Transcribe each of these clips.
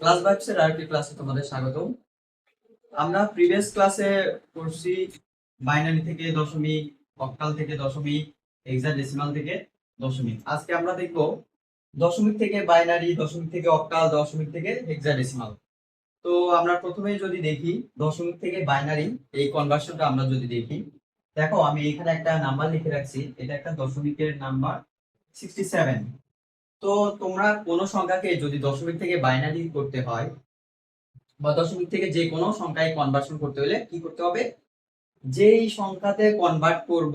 Class ভাইবসের আরেকটি ক্লাসে তোমাদের স্বাগত আমরা প্রিভিয়াস ক্লাসে করছি বাইনারি থেকে দশমিক অক্টাল থেকে দশমিক হেক্সাডেসিমাল থেকে দশমিক। আজকে আমরা দেখব দশমিক থেকে বাইনারি দশমিক থেকে অক্টাল দশমিক থেকে হেক্সাডেসিমাল তো আমরা প্রথমে যদি দেখি দশমিক থেকে বাইনারি এই কনভার্সনটা আমরা যদি দেখি, দেখো আমি এখানে একটা নাম্বার লিখে রাখছি, এটা একটা দশমিকের নাম্বার সিক্সটি সেভেন তো তোমরা কোনো সংখ্যাকে যদি দশমিক থেকে বাইনারি করতে হয়, বা দশমিক থেকে যে কোনো সংখ্যায় কনভার্সন করতে হলে কি করতে হবে? যেই সংখ্যাতে কনভার্ট করব,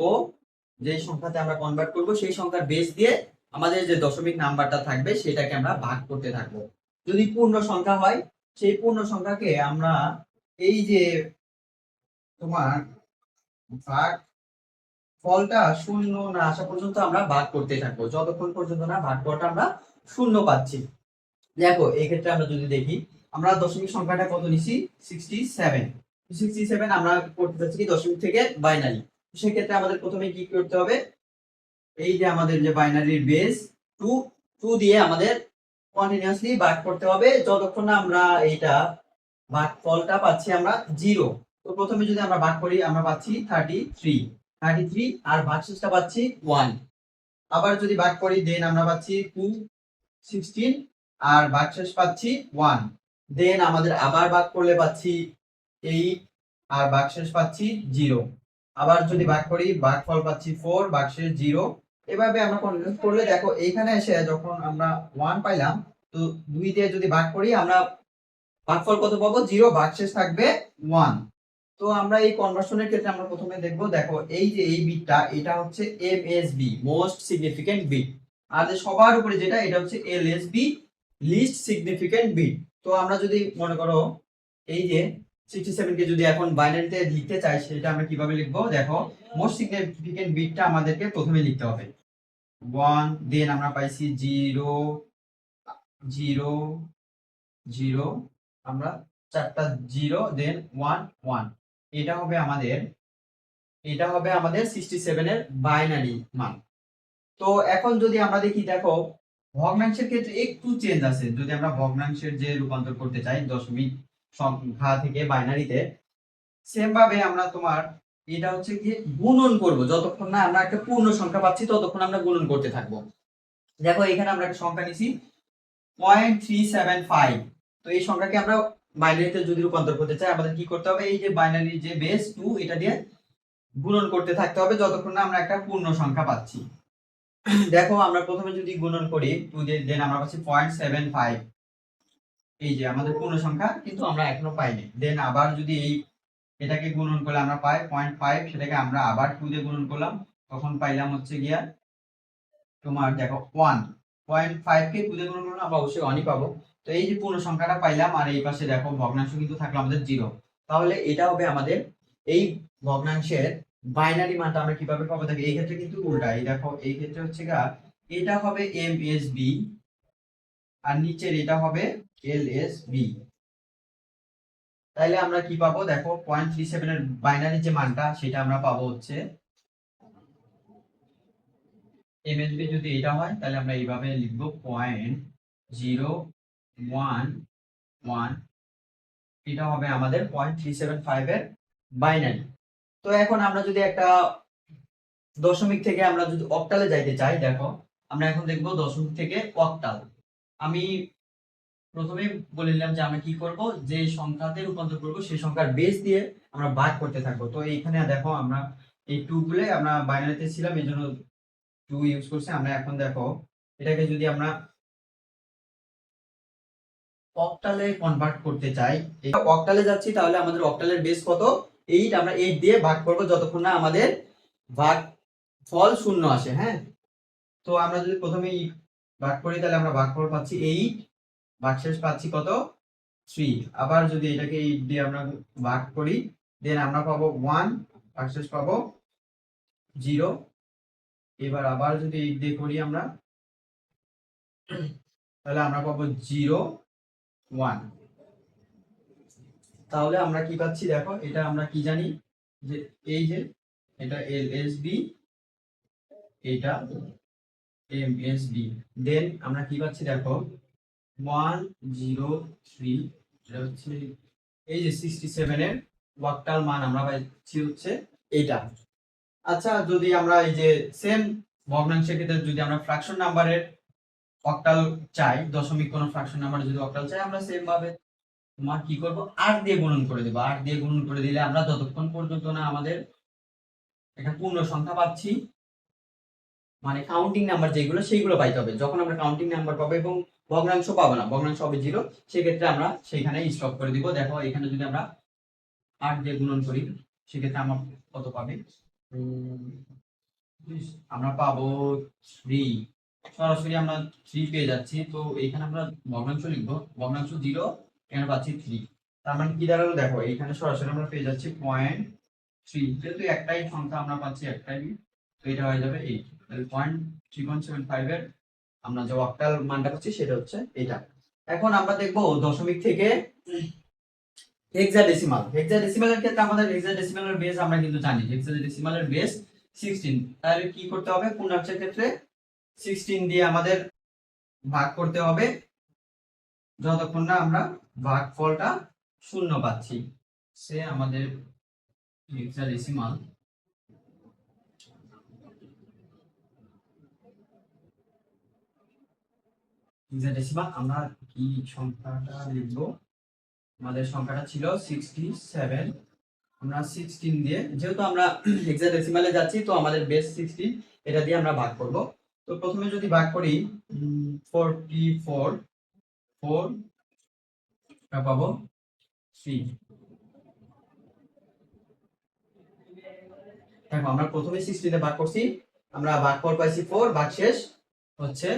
যেই সংখ্যাতে আমরা কনভার্ট করব, সেই সংখ্যার বেস দিয়ে আমাদের যে দশমিক নাম্বারটা থাকবে, সেটাকে আমরা ভাগ করতে থাকব। যদি পূর্ণ সংখ্যা হয়, সেই পূর্ণ সংখ্যাকে আমরা এই যে তোমার ভাগ ফলটা শূন্য না আসা পর্যন্ত আমরা ভাগ করতে থাকব। যতক্ষণ পর্যন্ত না ভাগ করাটা আমরা শূন্য পাচ্ছি। দেখো, এই ক্ষেত্রে আমরা যদি দেখি, আমরা দশমিক সংখ্যাটা কত নিছি? সিক্সটি সেভেন সিক্সটি সেভেন আমরা করতে চাচ্ছি কি? দশমিক থেকে বাইনারি সেক্ষেত্রে আমাদের প্রথমে কি করতে হবে? এই যে আমাদের যে বাইনারির বেস টু টু দিয়ে আমাদের কন্টিনিউয়াসলি ভাগ করতে হবে। যতক্ষণ না আমরা এইটা ভাগ ফলটা পাচ্ছি আমরা জিরো তো প্রথমে যদি আমরা ভাগ করি, আমরা পাচ্ছি থার্টি থ্রি থার্টি থ্রি আর ভাগশেষটা পাচ্ছি ওয়ান আবার যদি ভাগ করি দেন আমরা পাচ্ছি টু সিক্সটিন আর ভাগশেষ পাচ্ছি ওয়ান দেন আমাদের আবার ভাগ করলে পাচ্ছি এইট আর ভাগশেষ পাচ্ছি জিরো আবার যদি ভাগ করি, ভাগফল পাচ্ছি ফোর ভাগশেষ জিরো এভাবে আমরা কন্টিনিউ করলে দেখো, এইখানে এসে যখন আমরা ওয়ান পাইলাম, তো দুই দিয়ে যদি ভাগ করি, আমরা ভাগফল কত পাবো? জিরো ভাগশেষ থাকবে ওয়ান তো আমরা এই কনভার্সনের ক্ষেত্রে আমরা প্রথমে দেখব, দেখো এই যে এই বিটটা এটা হচ্ছে M S B most significant bit আর সবার উপরে যেটা, এটা হচ্ছে L S B least significant bit তো আমরা যদি মনে করো এই যে সিক্সটি সেভেন কে যদি এখন বাইনারিতে লিখতে চাই, সেটা আমরা কীভাবে লিখব? দেখো মোস্ট সিগনিফিকেন্ট বিটটা আমাদেরকে প্রথমে লিখতে হবে। ওয়ান দেন আমরা পাইছি জিরো জিরো জিরো আমরা চারটা জিরো দেন ওয়ান ওয়ান এটা হবে আমাদের, এটা হবে আমাদের সিক্সটি সেভেনের বাইনারি মান। তো এখন যদি আমরা দেখি, দেখো, ভগ্নাংশের ক্ষেত্রে একটু চেঞ্জ আছে। যদি আমরা ভগ্নাংশের যে রূপান্তর করতে চাই দশমিক সংখ্যা থেকে বাইনারিতে সেম ভাবে আমরা তোমার এটা হচ্ছে কি গুণন করব। যতক্ষণ না আমরা একটা পূর্ণ সংখ্যা পাচ্ছি, ততক্ষণ আমরা গুণন করতে থাকব। দেখো, এখানে আমরা একটা সংখ্যা নিছি পয়েন্ট থ্রি সেভেন ফাইভ তো এই সংখ্যাকে আমরা বাইনারিতে যদি রূপান্তর করতে চাই আমাদের কি করতে হবে? এই যে বাইনারি যে বেস টু এটা দিয়ে গুণন করতে থাকতে হবে, যতক্ষণ না আমরা একটা পূর্ণ সংখ্যা পাচ্ছি। দেখো, আমরা প্রথমে যদি গুণন করি টু দিয়ে দেন আমরা পাচ্ছি পয়েন্ট সেভেন ফাইভ এই যে আমাদের পূর্ণ সংখ্যা, কিন্তু আমরা এখনও পাইনি। দেন আবার যদি এই এটাকে গুণন করলে আমরা পাই পয়েন্ট ফাইভ সেটাকে আমরা আবার টু দিয়ে গুণন করলাম, তখন পাইলাম হচ্ছে গিয়া তোমার দেখো ওয়ান পয়েন্ট ফাইভ কে টু দিয়ে গুণন করলাম আমরা অবশ্যই অনই পাবো। তো এই যে পূর্ণ সংখ্যাটা পাইলাম, আর এই পাশে দেখো ভগ্নাংশ কিন্তু থাকল আমাদের জিরো তাহলে এটা হবে আমাদের এই ভগ্নাংশের বাইনারি মানটা আমরা কীভাবে পাবো? দেখো, এই ক্ষেত্রে কিন্তু উল্টা। এই দেখো, এই ক্ষেত্রে হচ্ছে গা এটা হবে এম এস বি আর নিচের এটা হবে এল এস বি তাইলে আমরা কি পাবো? দেখো পয়েন্ট থ্রি সেভেন এর বাইনারি যে মানটা, সেটা আমরা পাবো হচ্ছে এমএসবি যদি এটা হয়, তাহলে আমরা এইভাবে লিখব পয়েন্ট জিরো ওয়ান ওয়ান এটা হবে আমাদের পয়েন্ট থ্রি সেভেন ফাইভ এর বাইনারি তো এখন আমরা যদি একটা দশমিক থেকে আমরা যদি অক্টালে যাইতে চাই, দেখো, আমরা এখন দেখব দশমিক থেকে অক্টাল আমি প্রথমে বলে দিলাম যে আমরা কি করব? যে সংখ্যাতে রূপান্তর করব সেই সংখ্যার বেস দিয়ে আমরা ভাগ করতে থাকব। তো এইখানে দেখো, আমরা এই টু গুলো আমরা বাইনারিতে ছিলাম এই জন্য টু ইউজ করছি। আমরা এখন দেখো, এটাকে যদি আমরা অক্টালে কনভার্ট করতে চাই। অক্টালে যাচ্ছি, তাহলে আমাদের অক্টালের বেস কত? এইট আমরা এইট দিয়ে ভাগ করব যতক্ষণ না আমাদের ভাগ ফল শূন্য আসে হ্যাঁ? তো আমরা যদি প্রথমে ভাগ করি, তাহলে আমরা ভাগফল পাচ্ছি এইট ভাগশেষ পাচ্ছি কত? থ্রি আবার যদি এটাকে এইট দিয়ে আমরা ভাগ করি দেন আমরা পাবো ওয়ান ভাগশেষ পাবো জিরো এবার আবার যদি এইট দিয়ে করি আমরা, তাহলে আমরা পাবো জিরো ওয়ান তাহলে আমরা কি পাচ্ছি দেখো, এটা আমরা কি জানি? যে এই যে, এটা এল এস বি এটা এম এস বি দেন আমরা কি পাচ্ছি দেখো? ওয়ান জিরো থ্রি এটা হচ্ছে এই যে সিক্সটি সেভেনের ওয়াকটাল মান আমরা পাইছি হচ্ছে এইটা আচ্ছা যদি আমরা এই যে সেম ভগ্নাংশের ক্ষেত্রে যদি আমরা ফ্র্যাকশন নাম্বারের অক্টাল চাই, দশমিক কোনো ফ্র্যাকশন নাম্বার যদি অক্টাল চাই, আমরা সেম ভাবে তোমার কি করব? আট দিয়ে গুণন করে দেবো। আট দিয়ে গুণন করে দিলে আমরা যতক্ষণ পর্যন্ত না আমাদের একটা পূর্ণ সংখ্যা পাচ্ছি। মানে কাউন্টিং নাম্বার যেগুলো, সেইগুলো পাইতে হবে। যখন আমরা কাউন্টিং নাম্বার পাবো এবং ভগ্নাংশ পাবো না, ভগ্নাংশ হবে জিরো সেক্ষেত্রে আমরা সেখানে স্টপ করে দিব। দেখো, এখানে যদি আমরা আট দিয়ে গুণন করি, সেক্ষেত্রে আমার কত পাবে? আমরা পাবো থ্রি সরাসরি আমরা থ্রি পেয়ে যাচ্ছি। তো এইখানে আমরা ভগ্নাংশ লিখব। ভগ্নাংশ জিরো এখানে পাচ্ছি থ্রি তার মানে কি দাঁড়াল? দেখো, এইখানে সরাসরি আমরা পেয়ে যাচ্ছি পয়েন্ট থ্রি যেহেতু একটাই সংখ্যা আমরা পাচ্ছি একটাই, তো এটা হয়ে যাবে eight point three point seven ফাইভের আমরা যে অক্টাল মানটা পাচ্ছি, সেটা হচ্ছে এটা। এখন আমরা দেখব দশমিক থেকে হেক্সাডেসিমাল হেক্সাডেসিমালের ক্ষেত্রে আমাদের হেক্সাডেসিমালের বেস আমরা কিন্তু জানি। হেক্সাডেসিমালের বেস সিক্সটিন তাহলে কি করতে হবে? পূর্ণাংশের ক্ষেত্রে সিক্সটিন দিয়ে আমাদের ভাগ করতে হবে। যতক্ষণ না আমরা ভাগফলটা শূন্য পাচ্ছি। সে আমাদের হেক্সাডেসিমাল হেক্সাডেসিমাল আমরা কি সংখ্যাটা লিখব? আমাদের সংখ্যাটা ছিল সিক্সটি সেভেন আমরা সিক্সটিন দিয়ে, যেহেতু আমরা হেক্সাডেসিমালে যাচ্ছি, তো আমাদের বেস সিক্সটিন এটা দিয়ে আমরা ভাগ করব। তো প্রথমে যদি ভাগ করি ফোরটি ফোর ফোর পাবো থ্রি দেখো, আমরা প্রথমে সিক্সটিনে ভাগ করছি, আমরা ভাগ ফোর পাইছি ফোর ভাগ শেষ হচ্ছে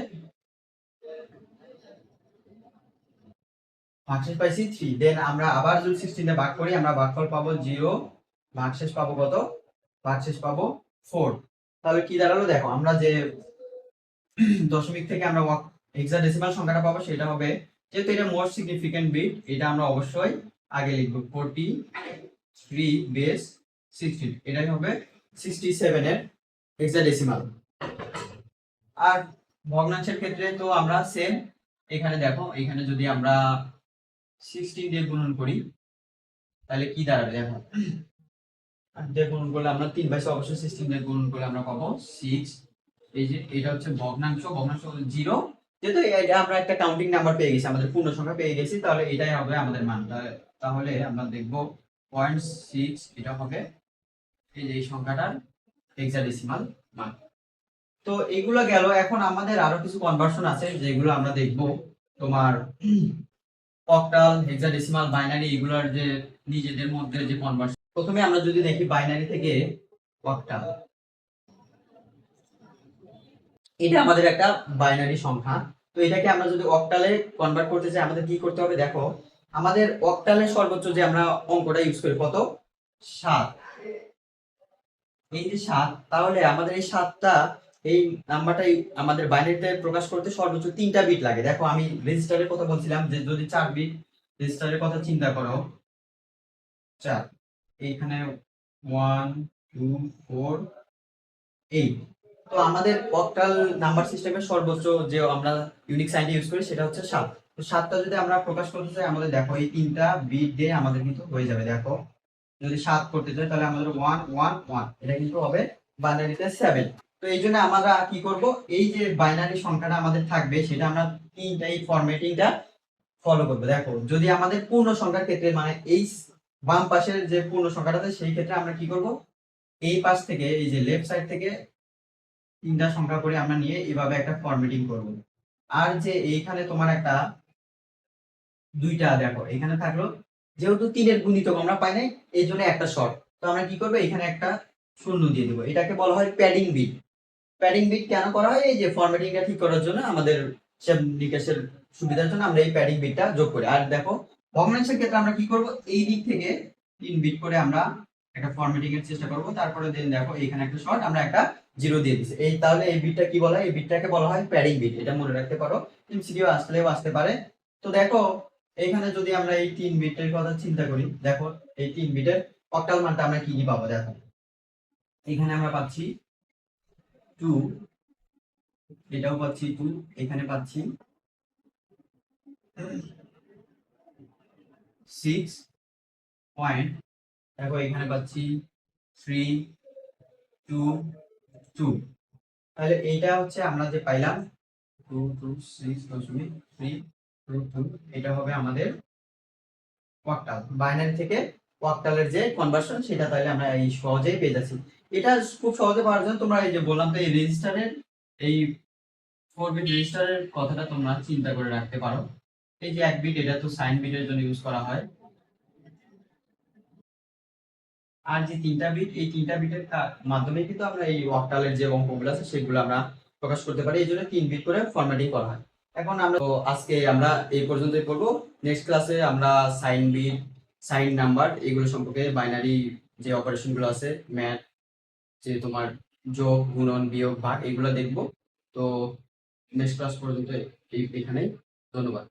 ভাগশেষ পাইছি থ্রি দেন আমরা আবার যদি সিক্সটিনে ভাগ করি, আমরা ভাগফল পাবো জিরো ভাগশেষ পাবো কত? ভাগশেষ পাবো ফোর তাহলে কি দাঁড়াল? দেখো, আমরা যে দশমিক থেকে আমরা হেক্সাডেসিমাল সংখ্যাটা পাবো, সেটা হবে, যেহেতু এটা মোস্ট সিগনিফিকেন্ট বিট এটা আমরা অবশ্যই আগে লিখব ফোরটি থ্রি বেস সিক্সটিন এটাই হবে সিক্সটি সেভেনের হেক্সাডেসিমাল আর ভগ্নাংশের ক্ষেত্রে তো আমরা সেম এখানে দেখো, এখানে যদি আমরা সিক্সটিন দিয়ে গুণন করি, তাহলে কি দাঁড়াবে দেখো? দিয়ে গুণন করলে আমরা তিন বাইশে অবশ্যই সিক্সটিন দিয়ে গুণন করলে আমরা পাবো সিক্স এই যে, এটা হচ্ছে ভগ্নাংশ ভগ্নাংশ জিরো যেহেতু আমরা একটা কাউন্টিং নাম্বার পেয়ে গেছি, আমাদের পূর্ণ সংখ্যা পেয়ে গেছি, তাহলে এটাই হবে আমাদের মান। তাহলে- আমরা দেখব পয়েন্ট সিক্স এটা হবে এই যে এই সংখ্যাটার হেক্সাডেসিমাল মান। তো এগুলো গেল, এখন আমাদের আরও কিছু কনভার্সন আছে, যেগুলো আমরা দেখব। তোমার অক্টাল হেক্সাডেসিমাল বাইনারি এগুলোর যে নিজেদের মধ্যে যে কনভার্সন প্রথমে আমরা যদি দেখি বাইনারি থেকে অক্টাল এটা আমাদের একটা বাইনারি সংখ্যা। তো এটাকে আমরা যদি অক্টালে কনভার্ট করতে চাই, আমাদের কি করতে হবে দেখো, আমাদের অক্টালের সর্বোচ্চ যে আমরা অঙ্কটা ইউজ করি, কত? সাত। এই যে সাত, তাহলে আমাদের এই সাতটা, এই নাম্বারটাই আমাদের বাইনারিতে প্রকাশ করতে সর্বোচ্চ তিনটা বিট লাগে। দেখো, আমি রেজিস্টারের কথা বলছিলাম যে যদি চার বিট রেজিস্টারের কথা চিন্তা করো, চার। এইখানে ওয়ান টু ফোর এইট তো আমাদের অক্টাল নাম্বার সিস্টেমের সর্বোচ্চ যে আমরা ইউনিক সাইনটা ইউজ করি, সেটা হচ্ছে সাত। তো সাতটা যদি আমরা প্রকাশ করতে চাই, আমাদের দেখো এই তিনটা বিট দিয়ে আমাদের কিন্তু হয়ে যাবে। দেখো, যদি সাত করতে চাই, তাহলে আমাদের ওয়ান ওয়ান ওয়ান এটা কিন্তু হবে বাইনারিতে সেভেন তো এই জন্য আমরা কি করব? এই যে বাইনারি সংখ্যাটা আমাদের থাকবে, সেটা আমরা তিনটা এই ফরম্যাটিংটা ফলো করব। দেখো, যদি আমাদের পূর্ণ সংখ্যার ক্ষেত্রে মানে এই বাম পাশের যে পূর্ণ সংখ্যাটা সেই ক্ষেত্রে আমরা কি করব? এই পাশ থেকে, এই যে লেফট সাইড থেকে তিনটা সংখ্যা করে আমরা নিয়ে এভাবে একটা ফরম্যাটিং করব। আর যে এইখানে তোমার একটা দুইটা দেখো, এখানে থাকল যেহেতু তিনের গুণিতক আমরা পাই নাই, এই জন্য একটা শর্ট তো আমরা কি করব? এখানে একটা শূন্য দিয়ে দেবো। এটাকে বলা হয় প্যাডিং বিট প্যাডিং বিট কেন করা হয়? এই যে ফরম্যাটিংটা ঠিক করার জন্য আমাদের হিসাব নিকাশের সুবিধার জন্য আমরা এই প্যাডিং বিটটা যোগ করি। আর দেখো, ভগ্নাংশের ক্ষেত্রে আমরা কি করব? এই দিক থেকে তিন বিট করে আমরা একটা ফরম্যাটিং এর চেষ্টা করব। তারপরে দেন দেখো এখানে একটা শর্ট আমরা একটা জিরো দিয়ে দিচ্ছি এই তাহলে এই বিটটা কি বলা? হয় এই বিটটাকে বলা হয় প্যাডিং বিট এটা মনে রাখতে পারো। এমসিকিউ আসলেও আসতে পারে। তো দেখো এখানে যদি আমরা এই তিন বিটের কথা চিন্তা করি, দেখো এই তিন বিটের অক্টাল মানটা আমরা কি কি পাবো? দেখো। এখানে আমরা পাচ্ছি টু এটাও পাচ্ছি টু এখানে পাচ্ছি সিক্স পয়েন্ট দেখো, এখানে পাচ্ছি থ্রি টু টু তাহলে এইটা হচ্ছে আমরা যে পাইলাম টু টু সিক্স দশমিক থ্রি টু টু এটা হবে আমাদের ওয়াক্টাল বাইনারি থেকে ওয়াক্টালের যে কনভার্সন সেটা তাহলে আমরা এই সহজেই পেয়ে যাচ্ছি। এটা খুব সহজে পাওয়ার জন্য তোমরা এই যে বললাম তো, এই রেজিস্টারের এই ফোর বিট রেজিস্টারের কথাটা তোমরা চিন্তা করে রাখতে পারো। এই যে এক বিট এটা তো সাইন বিটের জন্য ইউজ করা হয়। আর যে তিনটা বিট এই তিনটা বিটের মাধ্যমে কিন্তু আমরা এই অক্টালের যে অঙ্কগুলো আছে, সেগুলো আমরা প্রকাশ করতে পারি। এই জন্য তিন বিট করে ফরম্যাটিং করা হয়। এখন আমরা আজকে আমরা এই পর্যন্তই পড়ব নেক্সট ক্লাসে আমরা সাইন বিট সাইন নাম্বার এগুলো সম্পর্কে বাইনারি যে অপারেশনগুলো আছে ম্যাথ যে তোমার যোগ, গুণন, বিয়োগ, ভাগ, এগুলো দেখব। তো নেক্সট ক্লাস পর্যন্ত এখানেই। ধন্যবাদ।